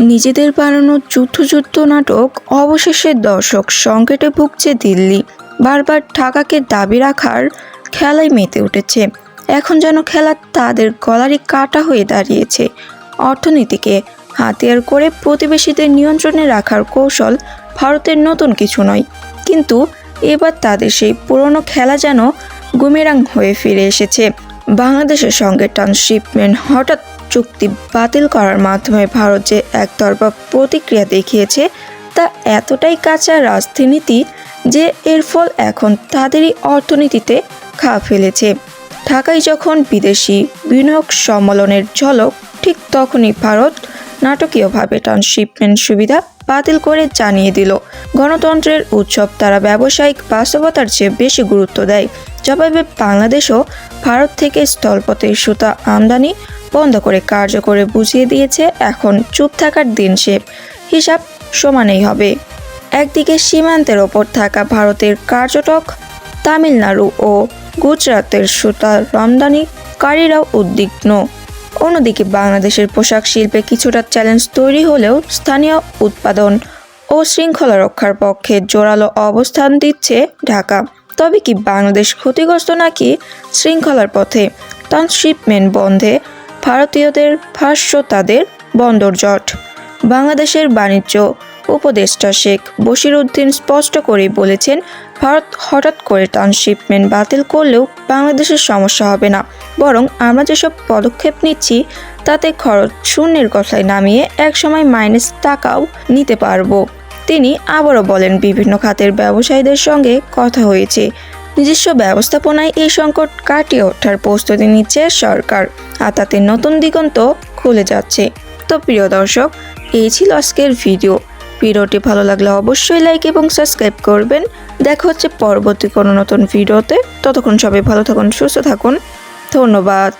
নিজেদের বানানো যুদ্ধযুদ্ধ নাটক অবশেষে দর্শক সংকটে ভুগছে দিল্লি। বারবার ঢাকাকে দাবি রাখার খেলায় মেতে উঠেছে। এখন যেন খেলা তাদের গলারই কাটা হয়ে দাঁড়িয়েছে। অর্থনীতিকে হাতিয়ার করে প্রতিবেশীদের নিয়ন্ত্রণে রাখার কৌশল ভারতের নতুন কিছু নয়। কিন্তু এবার তাদের সেই পুরনো খেলা যেন গুমেরাং হয়ে ফিরে এসেছে। বাংলাদেশের সঙ্গে ট্রান্সশিপমেন্ট হঠাৎ চুক্তি বাতিল করার মাধ্যমে ভারত যে একতরফা প্রতিক্রিয়া দেখিয়েছে, তা এতটাই কাঁচা রাজনীতি যে এর ফল এখন তাদেরই অর্থনীতিতে খা ফেলেছে। ঢাকায় যখন বিদেশি বিনিয়োগ সম্মেলনের ঝলক, ঠিক তখনই ভারত নাটকীয়ভাবে ট্রান্সশিপমেন্ট সুবিধা বাতিল করে জানিয়ে দিল। গণতন্ত্রের উৎসব তারা ব্যবসায়িক বাস্তবতার চেয়ে বেশি গুরুত্ব দেয়। জবাবে বাংলাদেশও ভারত থেকে স্থলপথে সুতা আমদানি বন্ধ করে কার্যকরে বুঝিয়ে দিয়েছে এখন চুপ থাকার দিন সে। হিসাব সমানেই হবে। একদিকে সীমান্তের ওপর থাকা ভারতের কার্যটক তামিলনাড়ু ও গুজরাতের সুতা রমদানিকারীরাও উদ্বিগ্ন। অন্যদিকে বাংলাদেশের পোশাক শিল্পে কিছুটা চ্যালেঞ্জ তৈরি হলেও স্থানীয় উৎপাদন ও শৃঙ্খলা রক্ষার পক্ষে জোরালো অবস্থান দিচ্ছে ঢাকা। তবে কি বাংলাদেশ ক্ষতিগ্রস্ত নাকি শৃঙ্খলার পথে? ট্রান্সশিপমেন্ট বন্ধে ভারতীয়দের ভাষ্য তাদের বন্দর জট। বাংলাদেশের বাণিজ্য উপদেষ্টা শেখ বশির উদ্দিন স্পষ্ট করেই বলেছেন, ভারত হঠাৎ করে ট্রান্সশিপমেন্ট বাতিল করলেও বাংলাদেশের সমস্যা হবে না। বরং আমরা যেসব পদক্ষেপ নিচ্ছি, তাতে খরচ শূন্যের কথায় নামিয়ে একসময় মাইনাস টাকাও নিতে পারব। তিনি আবারও বলেন, বিভিন্ন খাতের ব্যবসায়ীদের সঙ্গে কথা হয়েছে। নিজস্ব ব্যবস্থাপনায় এই সংকট কাটিয়ে ওঠার প্রস্তুতি নিচ্ছে সরকার, আর তাতে নতুন দিগন্ত খুলে যাচ্ছে। তো প্রিয় দর্শক, এই ছিল আজকের ভিডিও। ভিডিওটি ভালো লাগলে অবশ্যই লাইক এবং সাবস্ক্রাইব করবেন। দেখা হচ্ছে পরবর্তী কোনো নতুন ভিডিওতে। ততক্ষণ সবাই ভালো থাকুন, সুস্থ থাকুন। ধন্যবাদ।